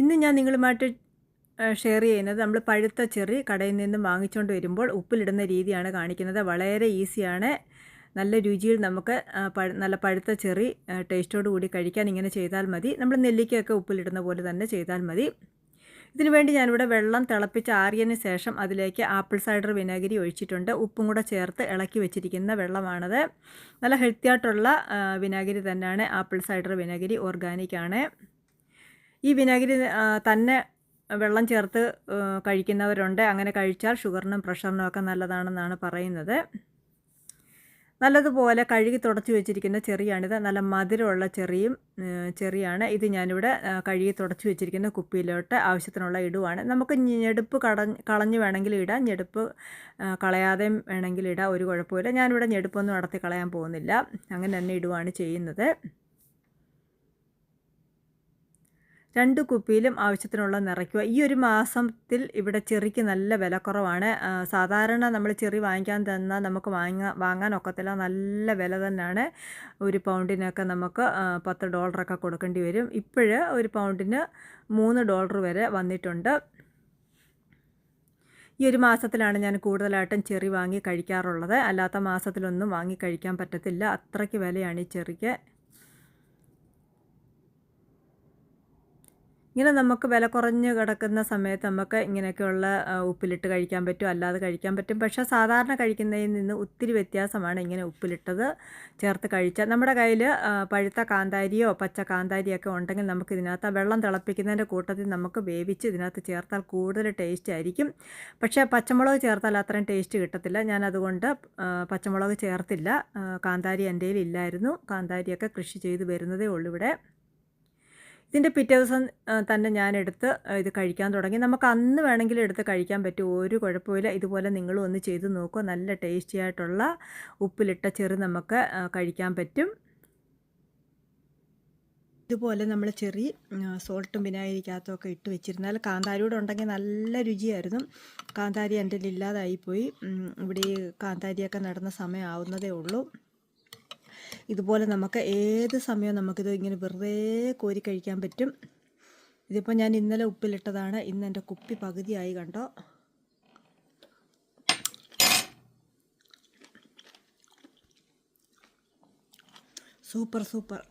ഇന്ന് ഞാൻ നിങ്ങളുമായിട്ട് ഷെയർ ചെയ്യുന്നത് നമ്മൾ പഴുത്ത ചെറി കടയിൽ നിന്ന് വാങ്ങിച്ചുകൊണ്ട് വരുമ്പോൾ ഉപ്പിലിടുന്ന രീതിയാണ് കാണിക്കുന്നത്. വളരെ ഈസിയാണ്. നല്ല രുചിയിൽ നമുക്ക് നല്ല പഴുത്ത ചെറി ടേസ്റ്റോട് കൂടി കഴിക്കാൻ ഇങ്ങനെ ചെയ്താൽ മതി. നമ്മൾ നെല്ലിക്കയൊക്കെ ഉപ്പിലിടുന്ന പോലെ തന്നെ ചെയ്താൽ മതി. ഇതിനുവേണ്ടി ഞാനിവിടെ വെള്ളം തിളപ്പിച്ച് ആറിയതിന് ശേഷം അതിലേക്ക് ആപ്പിൾ സൈഡർ വിനാഗിരി ഒഴിച്ചിട്ടുണ്ട്. ഉപ്പും കൂടെ ചേർത്ത് ഇളക്കി വെച്ചിരിക്കുന്ന വെള്ളമാണത്. നല്ല ഹെൽത്തി ആയിട്ടുള്ള വിനാഗിരി തന്നെയാണ് ആപ്പിൾ സൈഡർ വിനാഗിരി ഓർഗാനിക് ആണ്. ഈ വിനാഗിരി തന്നെ വെള്ളം ചേർത്ത് കഴിക്കുന്നവരുണ്ട്. അങ്ങനെ കഴിച്ചാൽ ഷുഗറിനും പ്രഷറിനും ഒക്കെ നല്ലതാണെന്നാണ് പറയുന്നത്. നല്ലതുപോലെ കഴുകി തുടച്ചു വെച്ചിരിക്കുന്ന ചെറിയാണിത്. നല്ല മധുരമുള്ള ചെറിയും ചെറിയാണ്. ഇത് ഞാനിവിടെ കഴുകി തുടച്ചു വെച്ചിരിക്കുന്ന കുപ്പിയിലോട്ട് ആവശ്യത്തിനുള്ള ഇടുവാണ്. നമുക്ക് ഞെടുപ്പ് കടഞ്ഞ് കളഞ്ഞ് വേണമെങ്കിൽ ഇടാം. ഞെടുപ്പ് കളയാതെയും വേണമെങ്കിൽ ഇടാം. ഒരു കുഴപ്പമില്ല ഞാനിവിടെ ഞെടുപ്പൊന്നും നടത്തി കളയാൻ പോകുന്നില്ല. അങ്ങനെ തന്നെ ഇടുവാണ് ചെയ്യുന്നത്. രണ്ട് കുപ്പിയിലും ആവശ്യത്തിനുള്ള നിറയ്ക്കുക. ഈ ഒരു മാസത്തിൽ ഇവിടെ ചെറിക്ക് നല്ല വിലക്കുറവാണ് കുറവാണ്. സാധാരണ നമ്മൾ ചെറി വാങ്ങിക്കാൻ തന്നാൽ നമുക്ക് വാങ്ങാൻ വാങ്ങാൻ ഒക്കത്തില്ല. നല്ല വില തന്നെയാണ്. ഒരു പൗണ്ടിനൊക്കെ നമുക്ക് പത്ത് ഡോളറൊക്കെ കൊടുക്കേണ്ടി വരും. ഇപ്പോഴ് ഒരു പൗണ്ടിന് മൂന്ന് ഡോളർ വരെ വന്നിട്ടുണ്ട്. ഈ ഒരു മാസത്തിലാണ് ഞാൻ കൂടുതലായിട്ടും ചെറി വാങ്ങി കഴിക്കാറുള്ളത്. അല്ലാത്ത മാസത്തിലൊന്നും വാങ്ങി കഴിക്കാൻ പറ്റത്തില്ല. അത്രയ്ക്ക് വിലയാണ് ഈ ചെറിക്ക്. ഇങ്ങനെ നമുക്ക് വില കുറഞ്ഞ് കിടക്കുന്ന സമയത്ത് നമുക്ക് ഇങ്ങനെയൊക്കെയുള്ള ഉപ്പിലിട്ട് കഴിക്കാൻ പറ്റും അല്ലാതെ കഴിക്കാൻ പറ്റും. പക്ഷേ സാധാരണ കഴിക്കുന്നതിൽ നിന്ന് ഒത്തിരി വ്യത്യാസമാണ് ഇങ്ങനെ ഉപ്പിലിട്ടത് ചേർത്ത് കഴിച്ചാൽ. നമ്മുടെ കയ്യിൽ പഴുത്ത കാന്താരിയോ പച്ച കാന്താരിയോ ഒക്കെ ഉണ്ടെങ്കിൽ നമുക്ക് ഇതിനകത്ത് വെള്ളം തിളപ്പിക്കുന്നതിന്റെ കൂട്ടത്തിൽ നമുക്ക് വേവിച്ച് ഇതിനകത്ത് ചേർത്താൽ കൂടുതൽ ടേസ്റ്റ് ആയിരിക്കും. പക്ഷേ പച്ചമുളക് ചേർത്താൽ അത്രയും ടേസ്റ്റ് കിട്ടത്തില്ല. ഞാൻ അതുകൊണ്ട് പച്ചമുളക് ചേർത്തില്ല. കാന്താരി എന്റെ ഇല്ലായിരുന്നു. കാന്താരിയൊക്കെ കൃഷി ചെയ്ത് വരുന്നതേ ഉള്ളൂ ഇവിടെ. ഇതിന്റെ പിറ്റേ ദിവസം തന്നെ ഞാൻ എടുത്ത് ഇത് കഴിക്കാൻ തുടങ്ങി. നമുക്ക് അന്ന് വേണമെങ്കിൽ എടുത്ത് കഴിക്കാൻ പറ്റും. ഒരു കുഴപ്പമില്ല ഇതുപോലെ നിങ്ങളും ഒന്ന് ചെയ്ത് നോക്കുക നല്ല ടേസ്റ്റി ആയിട്ടുള്ള ഉപ്പിലിട്ട ചെറു നമുക്ക് കഴിക്കാൻ പറ്റും. ഇതുപോലെ നമ്മൾ ചെറി സോൾട്ടും വിനായിരിക്കാത്തൊക്കെ ഇട്ട് വെച്ചിരുന്നാൽ കാന്താരിയോട് ഉണ്ടെങ്കിൽ നല്ല രുചിയായിരുന്നു. കാന്താരി എന്റെ ഇല്ലാതായിപ്പോയി. ഇവിടെ കാന്താരിയൊക്കെ നടന്ന സമയമാവുന്നതേ ഉള്ളൂ. ഇതുപോലെ നമുക്ക് ഏത് സമയവും നമുക്കിത് ഇങ്ങനെ വെറുതെ കോരി കഴിക്കാൻ പറ്റും. ഇതിപ്പോൾ ഞാൻ ഇന്നലെ ഉപ്പിലിട്ടതാണ്. ഇന്ന് എന്റെ കുപ്പി പകുതിയായി കണ്ടോ? Super super.